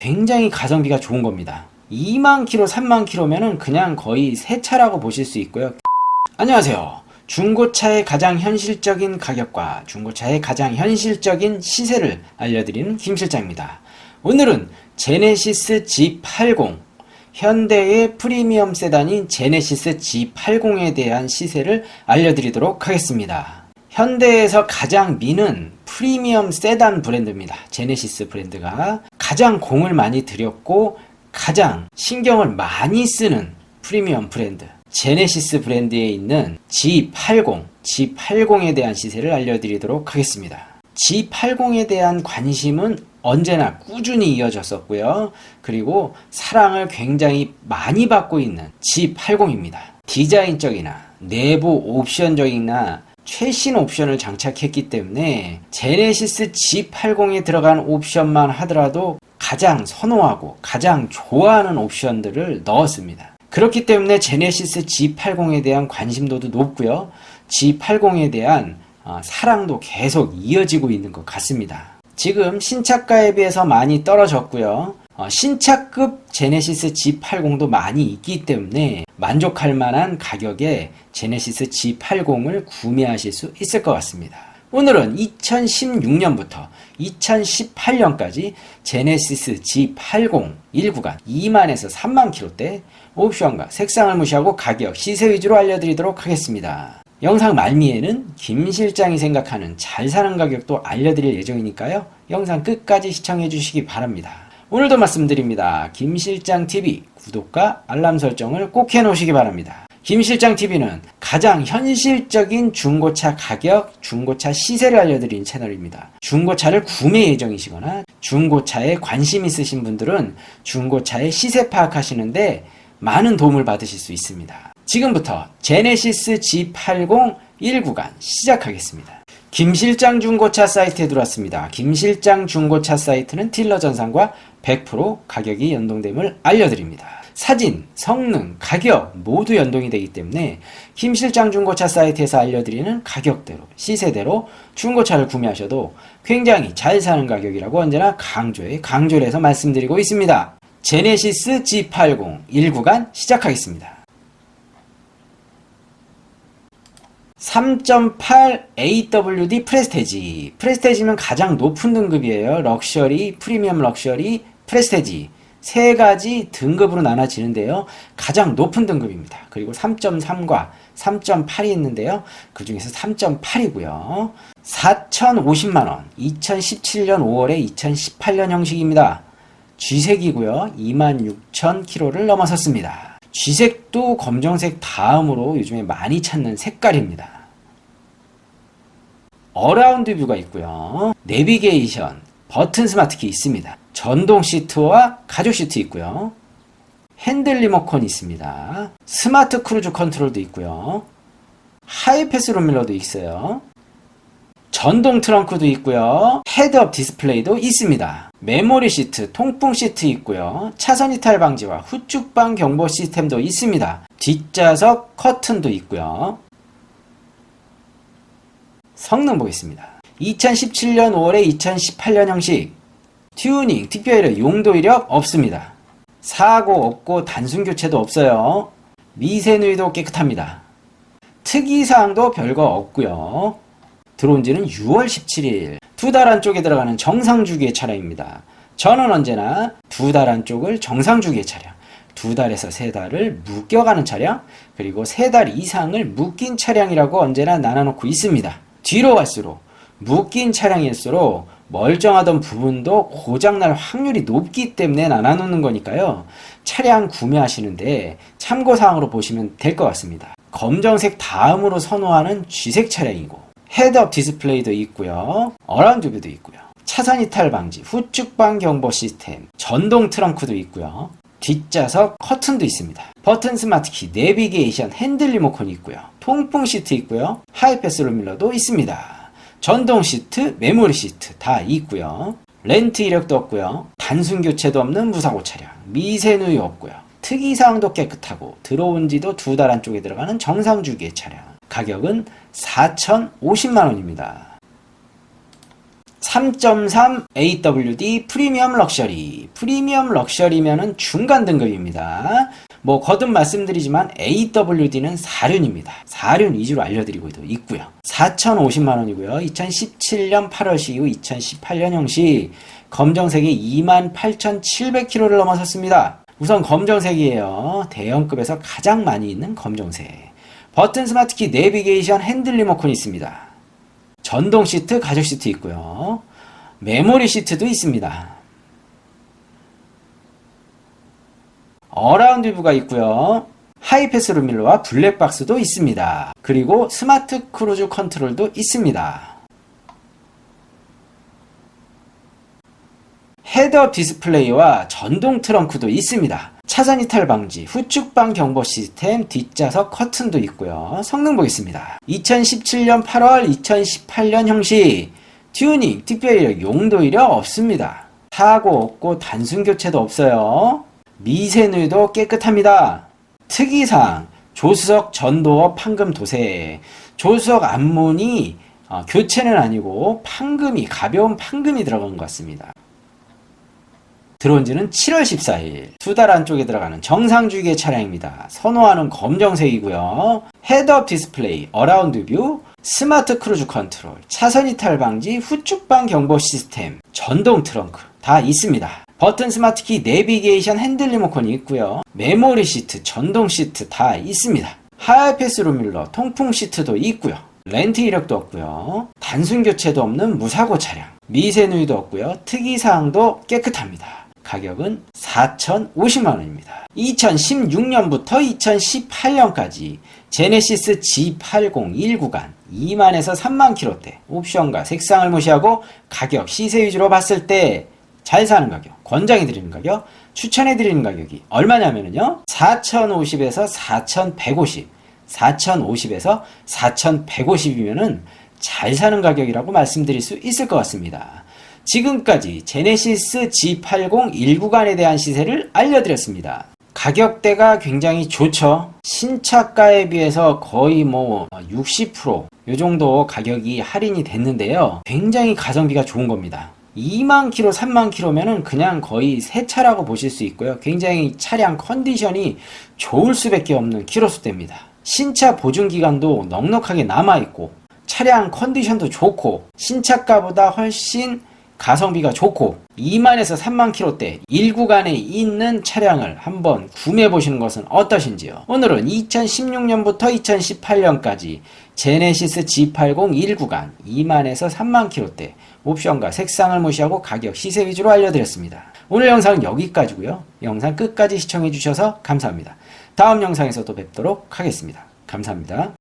굉장히 가성비가 좋은 겁니다. 2만 킬로, 3만 킬로면은 그냥 거의 새 차라고 보실 수 있고요. 안녕하세요. 중고차의 가장 현실적인 가격과 중고차의 가장 현실적인 시세를 알려드리는 김 실장입니다. 오늘은 제네시스 G80, 현대의 프리미엄 세단인 제네시스 G80에 대한 시세를 알려드리도록 하겠습니다. 현대에서 가장 미는 프리미엄 세단 브랜드입니다. 제네시스 브랜드가 가장 공을 많이 들였고 가장 신경을 많이 쓰는 프리미엄 브랜드. 제네시스 브랜드에 있는 G80, G80에 대한 시세를 알려드리도록 하겠습니다. G80에 대한 관심은 언제나 꾸준히 이어졌었고요. 그리고 사랑을 굉장히 많이 받고 있는 G80입니다. 디자인적이나 내부 옵션적이나 최신 옵션을 장착했기 때문에 제네시스 G80에 들어간 옵션만 하더라도 가장 선호하고 가장 좋아하는 옵션들을 넣었습니다. 그렇기 때문에 제네시스 G80에 대한 관심도도 높고요. G80에 대한 어, 사랑도 계속 이어지고 있는 것 같습니다. 지금 신차가에 비해서 많이 떨어졌고요. 어, 신차급 제네시스 G80도 많이 있기 때문에 만족할 만한 가격에 제네시스 G80을 구매하실 수 있을 것 같습니다. 오늘은 2016년부터 2018년까지 제네시스 G80 1구간 2만에서 3만 킬로대 옵션과 색상을 무시하고 가격, 시세 위주로 알려드리도록 하겠습니다. 영상 말미에는 김 실장이 생각하는 잘 사는 가격도 알려드릴 예정이니까요. 영상 끝까지 시청해 주시기 바랍니다. 오늘도 말씀드립니다. 김 실장 TV 구독과 알람 설정을 꼭 해 놓으시기 바랍니다. 김 실장 TV는 가장 현실적인 중고차 가격, 중고차 시세를 알려드리는 채널입니다. 중고차를 구매 예정이시거나 중고차에 관심 있으신 분들은 중고차의 시세 파악하시는데 많은 도움을 받으실 수 있습니다. 지금부터 제네시스 G80 1구간 시작하겠습니다. 김실장 중고차 사이트에 들어왔습니다. 김실장 중고차 사이트는 딜러 전산과 100% 가격이 연동됨을 알려드립니다. 사진, 성능, 가격 모두 연동이 되기 때문에 김 실장 중고차 사이트에서 알려드리는 가격대로, 시세대로 중고차를 구매하셔도 굉장히 잘 사는 가격이라고 언제나 강조해 강조를 해서 말씀드리고 있습니다. 제네시스 G80 1구간 시작하겠습니다. 3.8 AWD 프레스테지. 프레스테지는 가장 높은 등급이에요. 럭셔리, 프리미엄 럭셔리, 프레스테지. 세 가지 등급으로 나눠지는데요. 가장 높은 등급입니다. 그리고 3.3과 3.8이 있는데요. 그 중에서 3.8이고요. 4,050만원. 2017년 5월에 2018년 형식입니다. 쥐색이고요. 26,000km를 넘어섰습니다. 쥐색도 검정색 다음으로 요즘에 많이 찾는 색깔입니다. 어라운드 뷰가 있고요. 내비게이션, 버튼 스마트키 있습니다. 전동 시트와 가죽 시트 있고요. 핸들 리모컨 있습니다. 스마트 크루즈 컨트롤도 있고요. 하이패스 룸밀러도 있어요. 전동 트렁크도 있고요. 헤드업 디스플레이도 있습니다. 메모리 시트, 통풍 시트 있고요. 차선 이탈 방지와 후축방 경보 시스템도 있습니다. 뒷좌석 커튼도 있고요. 성능 보겠습니다. 2017년 5월에 2018년 형식 튜닝, 특별히 용도 이력 없습니다. 사고 없고 단순 교체도 없어요. 미세누이도 깨끗합니다. 특이사항도 별거 없고요. 들어온 지는 6월 17일. 두 달 안쪽에 들어가는 정상 주기의 차량입니다. 저는 언제나 두 달 안쪽을 정상 주기의 차량, 두 달에서 세 달을 묶여가는 차량, 그리고 세 달 이상을 묶인 차량이라고 언제나 나눠놓고 있습니다. 뒤로 갈수록 묶인 차량일수록 멀쩡하던 부분도 고장날 확률이 높기 때문에 나눠놓는 거니까요. 차량 구매하시는데 참고사항으로 보시면 될 것 같습니다. 검정색 다음으로 선호하는 쥐색 차량이고 헤드업 디스플레이도 있고요. 어라운드 뷰도 있고요. 차선 이탈 방지, 후측방 경보 시스템, 전동 트렁크도 있고요. 뒷좌석 커튼도 있습니다. 버튼 스마트키, 내비게이션, 핸들 리모컨이 있고요. 통풍 시트 있고요. 하이패스 룸밀러도 있습니다. 전동 시트, 메모리 시트 다 있고요. 렌트 이력도 없고요. 단순 교체도 없는 무사고 차량, 미세누이 없고요. 특이사항도 깨끗하고 들어온 지도 두 달 안쪽에 들어가는 정상 주기의 차량. 가격은 4,050만 원입니다. 3.3 AWD 프리미엄 럭셔리. 프리미엄 럭셔리면은 중간 등급입니다. 뭐 거듭 말씀드리지만 AWD는 4륜입니다. 4륜 위주로 알려드리고 있고요. 4,050만원이고요. 2017년 8월시 이후 2018년형시 검정색이 28,700km를 넘어섰습니다. 우선 검정색이에요. 대형급에서 가장 많이 있는 검정색. 버튼 스마트키 내비게이션 핸들 리모컨이 있습니다. 전동 시트, 가죽 시트 있고요. 메모리 시트도 있습니다. 어라운드 뷰가 있고요. 하이패스 루밀러와 블랙박스도 있습니다. 그리고 스마트 크루즈 컨트롤도 있습니다. 헤드업 디스플레이와 전동 트렁크도 있습니다. 차선 이탈 방지, 후축방 경보 시스템, 뒷좌석 커튼도 있고요. 성능 보겠습니다. 2017년 8월, 2018년 형식 튜닝, 특별히 용도 이력 없습니다. 사고 없고 단순 교체도 없어요. 미세누유도 깨끗합니다. 특이사항 조수석 전도어 판금 도세 조수석 앞문이 어, 교체는 아니고 판금이 가벼운 판금이 들어간 것 같습니다. 들어온 지는 7월 14일. 두 달 안쪽에 들어가는 정상 주기의 차량입니다. 선호하는 검정색이고요. 헤드업 디스플레이, 어라운드 뷰, 스마트 크루즈 컨트롤, 차선 이탈 방지, 후축방 경보 시스템, 전동 트렁크 다 있습니다. 버튼 스마트키 내비게이션 핸들 리모컨이 있고요. 메모리 시트, 전동 시트 다 있습니다. 하이패스 루밀러, 통풍 시트도 있고요. 렌트 이력도 없고요. 단순 교체도 없는 무사고 차량. 미세 누이도 없고요. 특이 사항도 깨끗합니다. 가격은 4,050만원입니다. 2016년부터 2018년까지 제네시스 G80 1구간 2만에서 3만 킬로대 옵션과 색상을 무시하고 가격 시세 위주로 봤을 때 잘 사는 가격, 권장해 드리는 가격, 추천해 드리는 가격이 얼마냐면요. 4,050에서 4,150, 4,050에서 4,150이면은 잘 사는 가격이라고 말씀드릴 수 있을 것 같습니다. 지금까지 제네시스 G80 1구간에 대한 시세를 알려드렸습니다. 가격대가 굉장히 좋죠. 신차가에 비해서 거의 뭐 60%, 요 정도 가격이 할인이 됐는데요. 굉장히 가성비가 좋은 겁니다. 2만 킬로, 3만 킬로면은 그냥 거의 새 차라고 보실 수 있고요. 굉장히 차량 컨디션이 좋을 수밖에 없는 키로수대입니다. 신차 보증 기간도 넉넉하게 남아 있고 차량 컨디션도 좋고 신차가보다 훨씬 가성비가 좋고 2만에서 3만 킬로대 1구간에 있는 차량을 한번 구매해 보시는 것은 어떠신지요? 오늘은 2016년부터 2018년까지 제네시스 G80 1구간 2만에서 3만 킬로대 옵션과 색상을 무시하고 가격 시세 위주로 알려드렸습니다. 오늘 영상은 여기까지고요. 영상 끝까지 시청해 주셔서 감사합니다. 다음 영상에서 또 뵙도록 하겠습니다. 감사합니다.